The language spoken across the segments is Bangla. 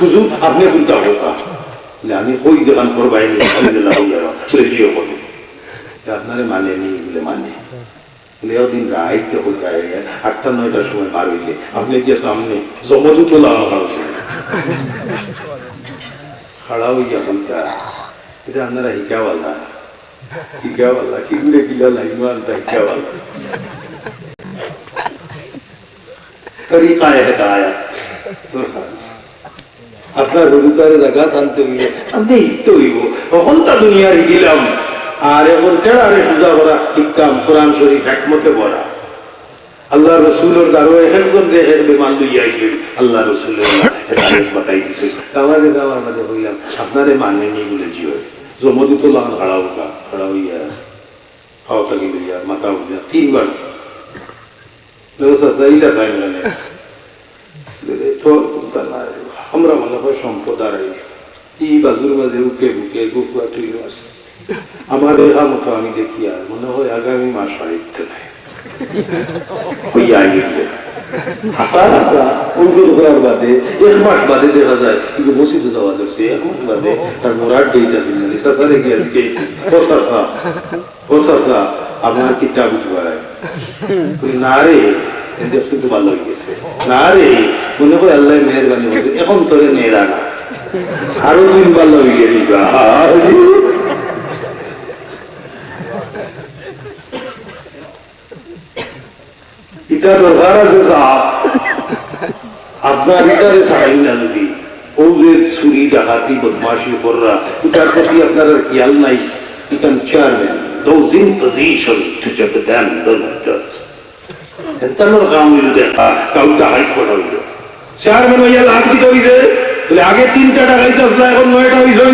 হুজুর আপনি কোনটা হোকা বলে আমি কই যেখান করবাই নি আমি গেলাম বলে জিও করি আপনারে মানে নি বলে মানে বলে ওদিন রাইতে হয়ে যায় আটটা নয়টার সময় বার হইলে আপনি গিয়ে সামনে জমজু তোলা হচ্ছে খাড়া হইয়া হইতা এটা আপনারা হিকাওয়ালা হিকাওয়ালা কি করে কিলা লাইনো আনতা হিকাওয়ালা তরিকায় হেদায়াত তোর খারাপ আপনার রবিবারে জায়গা আনতে হইলে আনতে হিকতে হইব। কখন তা দুনিয়ার গেলাম। আর এখন তেড়ারে সুজা করা ইকতাম কোরআন শরীফ একমতে পড়া। আল্লাহ রসুলের দারো একজন দেখে বেমান লইয়া আইছে আল্লাহ রসুলের বাতাই দিছে। আমার কাছে আমার মাঝে হইলাম। আপনারে মানে নি বলে জিও জমদু তো লান হাড়া উঠা হাড়া হইয়া হাওয়া থাকি লইয়া মাথা উঠিয়া তিনবার। চাই মানে তো আমরা মনে হয় সম্পদ আর এই বাজুর মাঝে উকে বুকে গুফুয়া টুইল আছে। আমার রেখা মতো আমি দেখি আর মনে হয় আগামী মাস সাহিত্য নাই। বাদে এক মাস বাদে দেখা যায়, কিন্তু বাদে আপনার কিতাব উঠবায়। না রে শুধু ভালো হয়ে গেছে না রে মনে করে আল্লাহ মেয়ের গানি বলছে, এখন তোরে নেড়া না আরও তিনবার লইয়ে ইটা দরকার আছে আপনার ইটারে সাহাই না ও যে ডাকাতি, বদমাশি কররা ইটার প্রতি আপনার খেয়াল নাই। ইটান chairman those in position to the Bhagavatas. And Tamil Ram will. Chairman হইয়া লাভ দিতে হইছে। আগে তিনটা টাকাইতে আসলে, এখন নয়টা হইছে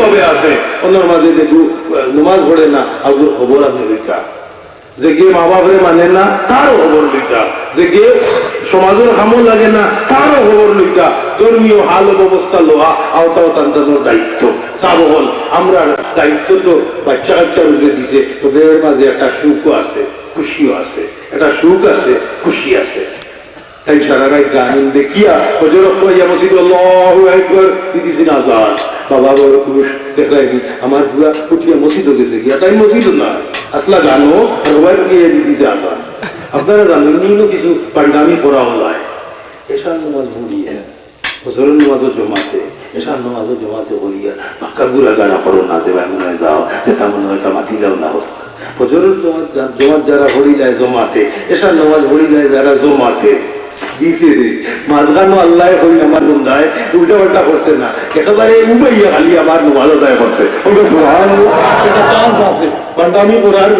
ভাবে আছে। নমাজ না আগুর খবর লইতা। যে গিয়ে মা বাপরে মানে না, তারও খবর লইতা। যে গিয়ে সমাজের খামো লাগে না, তারও খবর লইতা ধর্মীয় হাল ব্যবস্থা লোহা আওতাও তান্তানোর দায়িত্ব। চাবহল, আমরা দায়িত্ব তো বাচ্চা কাচ্চার উঠে দিছে ওদের মাঝে একটা সুখও আছে, খুশিও আছে। একটা সুখ আছে, খুশি আছে। তাই সারা রাত গান দেখিয়া হজর ইয়া মসজিদ আল্লাহু আকবার দিতেছি না আজান। বাবা বড় খুশ দেখলাইনি আমার পুরা উঠিয়া মসজিদ গেছে গিয়া। তাই মসজিদ না আসলা গানো আর গিয়ে দিতেছে আজান। আপনারা জানেন নিনো কিছু পান্ডামি করা হয় এসার নামাজ ভুলিয়ে হজরের নামাজও জমাতে এসার নামাজও জমাতে বলিয়া পাক্কা গুড়া গাড়া করো না যে মনে হয় যাও যেটা মনে হয় তা মাতি দাও না হতো হজরের জমাত যারা হরি যায় জমাতে এসার নামাজ হরি যায় যারা জমাতে দিছে রে? মাঝখানো আল্লাহ হই আমার বন্ধায় উল্টা পাল্টা করছে না। একেবারে উবাইয়া খালি আমার নমাজ আদায় করছে। ওটা একটা চান্স আছে। বান্দামি করার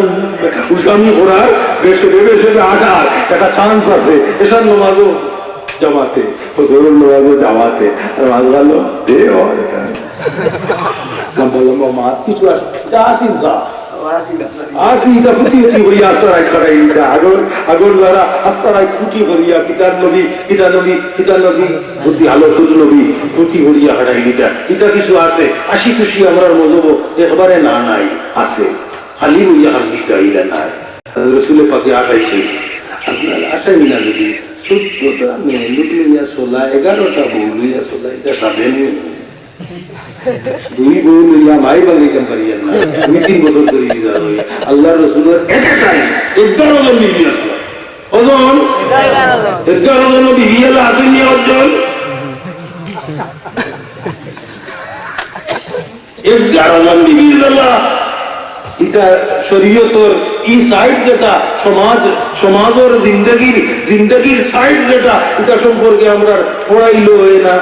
উল্টামি করার বেশে বেশে আটার একটা চান্স আছে। এসার নমাজও জামাতে ফজরের নমাজও জামাতে। আর মাঝখানো দে হয়। লম্বা মা কিছু আসে আসিন সা আসি এটা ফুটি ফুটি করিয়া আস্তারাই খাটাই দিতা আগর আগর দ্বারা আস্তারাই ফুটি করিয়া কিতার নবী কিতা নবী কিতা নবী, ফুটি আলোকুল নবী, ফুটি খাটাই দিতা। এটা কিছু আছে আশি খুশি আমরা মজব, একবারে না নাই, আছে। খালি হইয়া খালি গাইলা নাই। রসুলের পাখি আসাইছে আপনার আসাই না যদি মেয়ে চলা, এগারোটা বউ লইয়া চলা, এটা সাধেন দুই বউ মিলাম মাই কেন পারিয়েন না দুই তিন বছর ধরে বিদায় হই আল্লাহ রসুলের এগারো জন বিবি আসলো ওজন এগারো জন বিবি এলো আসেনি অর্জন এগারো জন বিবি এলো এটা শরীয়তর এই সাইড যেটা, সমাজ, সমাজের জিন্দগির জিন্দগির সাইড যেটা, এটা সম্পর্কে আমরা হয় না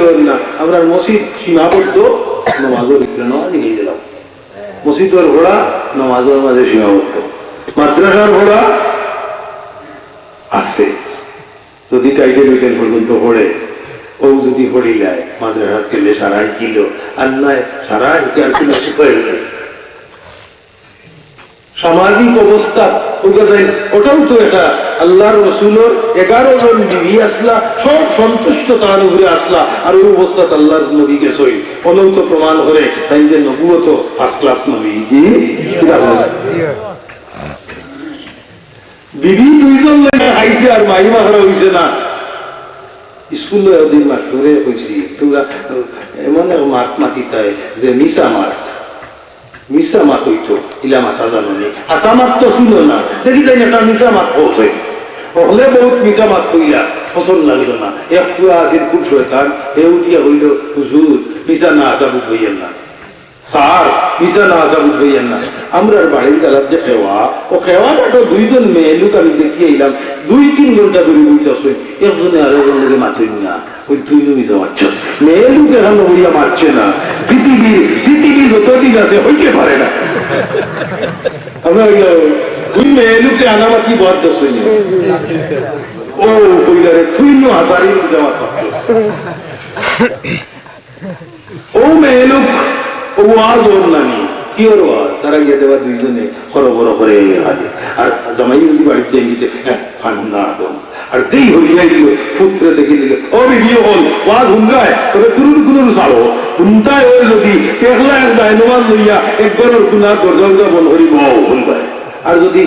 হয় না। আমরা মসজিদ সীমাবদ্ধ, নমাজের নমাজ নিয়ে গেলাম। মসজিদের ঘোড়া, নমাজের মাঝে সীমাবদ্ধ। মাদ্রাসার ঘোড়া আছে। যদি টাইটে বিকেল পর্যন্ত পড়ে, ও যদি পড়িলায় মাদ্রাসাত গেলে সারাই কিলো। আর নয়, সারাই কি কিলো সামাজিক অবস্থা ওটাও তো এটা আল্লাহর রসুলোর এগারো জন বিবি আসলা, সব সন্তুষ্ট তার উপরে আসলা, আর ওই অবস্থা আল্লাহর নবী গেছই অনেক তো প্রমাণ করে তাই যে নবুও ফার্স্ট ক্লাস নবী, কি? বিবি দুইজন খাইছে আর মাই মাহরা হইছে না। স্কুলে ওদিন মাস্টরে তোমরা, এমন এক মাত মাতিতায় যে মিশা মাত মিশা মাত হইতো, ইলা মাতা জানো। তো ছিল না। দেখি যাই হলে বহুত পছন্দ লাগিল না। ফুয়া খুব শয়তান, এ উঠিয়া হইল হুজুর আসা হইয়েন না। না আসা হইয়েন না। বাড়ির যে খেওয়া, ও খেওয়াটা দুইজন মেয়ে, লোক আমি দেখিয়ে এলাম দুই তিন ঘণ্টা ধরে বুঝতে আসবে একজনে আরও লোকে মাথুই না। ওই দুই মিশা মারছ। মেয়ে লোক এখন মারছে না। পৃথিবীর আছে, হইতে পারে না। আমরা দুই মেয়ে লোকে আনামাতি বদ্ধ শুনি ও কইলারে তুই নো হাজারি জামা ও মেয়ে লোক, ও ওয়াজ ওর নানি। কি ওর ওয়াজ? তারা গিয়ে দেওয়া দুইজনে খরো বড় করে আর জামাই বাড়িতে নিতে হ্যাঁ ফান্না আর যেই হইয়াই দিল সূত্রে দেখে দিলে। ও বিয়ে হল ওয়াজ হুঙ্গায় তবে কুরুর কুরুর সারো। হুন্তায় ওই যদি একলা এক যায় নোমান লইয়া এক গরর কুনা দরজা উজা বল হরিব হুঙ্গায় আর যদি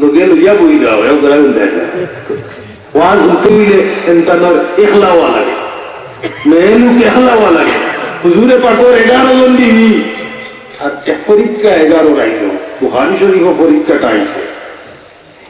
লোকে লইয়া বই যাও এক জায়গায় হুন্দায় ওয়াজ হুনতে হইলে এনতানোর একলা হওয়া লাগে। মেয়ে লোক একলা লাগে। হুজুরে পাঠর এগারো জন দিবি। আর পরীক্ষা এগারো রাইল। বুহারি শরীফ পরীক্ষাটা আইছে।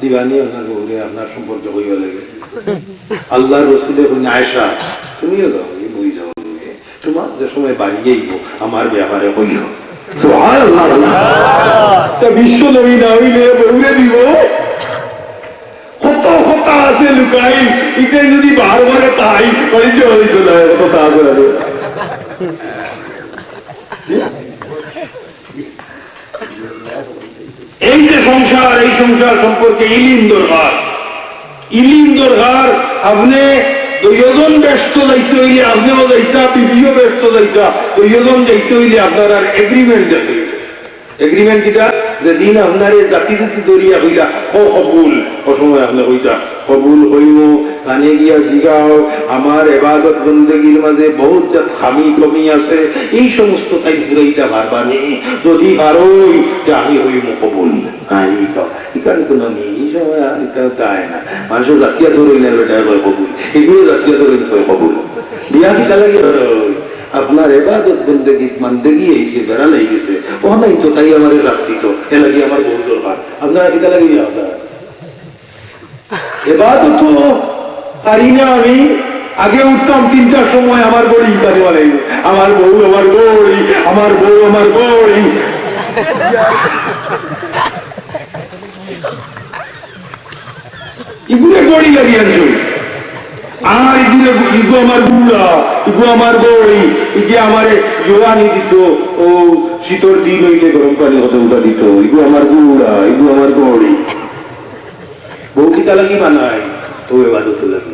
দিবানি আপনার বউরে আপনার সম্পর্কে লাগে। আয়সা তুমিও যাও, এই বই যাও তোমার যে সময় আমার ব্যাপারে হইল বিশ্ব নবী না হইলে দিব। কত কথা আছে লুকাই, ইতে যদি বার বারে তাই, বাড়িতে হইতো কত এই যে সংসার, এই সংসার সম্পর্কে ইলিম দরকার। ইলিম দরকার, আপনি দুইজন ব্যস্ত যাইতে হইলে আপনিও যাইতা, বিবিও ব্যস্ত যাইতা, দুইজন যাইতে হইলে আপনার আর এগ্রিমেন্ট যাতে হইলে এগ্রিমেন্ট কিটা আপনার এই জাতি জাতি দরিয়া হইলা, হ অসময় হইতা হইব, কানে গিয়া জিগাও। আমার এবাদত বন্দেগীর মাঝে বহুত জাত খামি কমি আছে। এই সমস্ত তাই ঘুরাইতে পারবানি যদি পারোই যে আমি হইব কবুল। এই কাও কোনো নেই সময় আর তাই না। মানুষের জাতীয় ধরে নেবে কবুল। এগুলো জাতীয় ধরে কবুল। বিয়া কি তাহলে আপনার এবাদত বন্দেগী, মান্দেগী এসে বেড়ালে গেছে। ও তো, তাই আমার রাত্রি তো। এ লাগি আমার বহু দরকার আপনারা কিতা লাগি আপনার? এবাদত তো পারি না আমি। আগে উঠতাম তিনটার সময় আমার বড়ি ইত্যাদি বলে আমার বউ আমার বড়ি, আমার বউ আমার বড়ি। ইগুলো বড়ি লাগিয়ে আনছো। আর ইগুলো ইগো আমার বুড়া ইগো আমার বই যে আমার জোয়ানি দিত, ও শীতর দিন হইলে গরম পানি উঠা দিত ইগো আমার বুড়া ইগো আমার বড়ি বউ কি তালাকি বানায়? তো এবার তো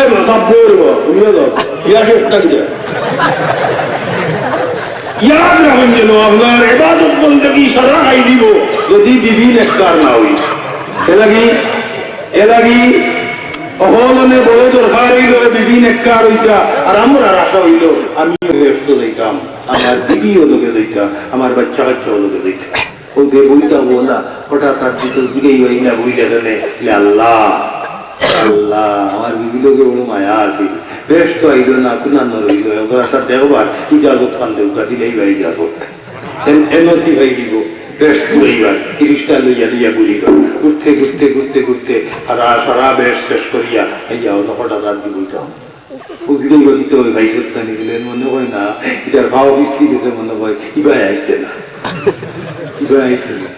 এ মসাব্বর শুনিয়ে দাও। ইয়া থাকি যায় ইয়াদ রাখেন যেন আপনার এবাদত বলতে কি সারা খাই দিব? যদি বিধি নেককার না হই। এলাগি এলাগি অহলনে বড় দরকার হইল বিধি নেককার হইতা, আর আমরা আশা হইল, আমি ব্যস্ত যাইতাম আমার বিবিও লোকে যাইতাম আমার বাচ্চা কাচ্চাও লোকে যাইতাম ওকে বইটা বলা, হঠাৎ তার ভিতর দিকেই না বইটা আল্লাহ। আল্লাহ, আমার বিবিলোকে বড় মায়া আছে। বেশ তো আইল না কুনান্ন রইল ওরা স্যার দেখবার ইজাজত খান দেউকা দিলেই বা ইজাজত এনওসি হয়ে দিব বেশ ঘুরাইবার তিরিশটা লইয়া লইয়া ঘুরিল ঘুরতে ঘুরতে ঘুরতে ঘুরতে আর সারা বেশ শেষ করিয়া, এই যাও হঠাৎ আর দিবইটা বুঝলেই বলিতে ওই ভাই, সত্যানি দিলেন মনে হয় না, এটার ভাও বৃষ্টি দিতে মনে হয়, ইবাই আইছে না। ইবাই আইছে না।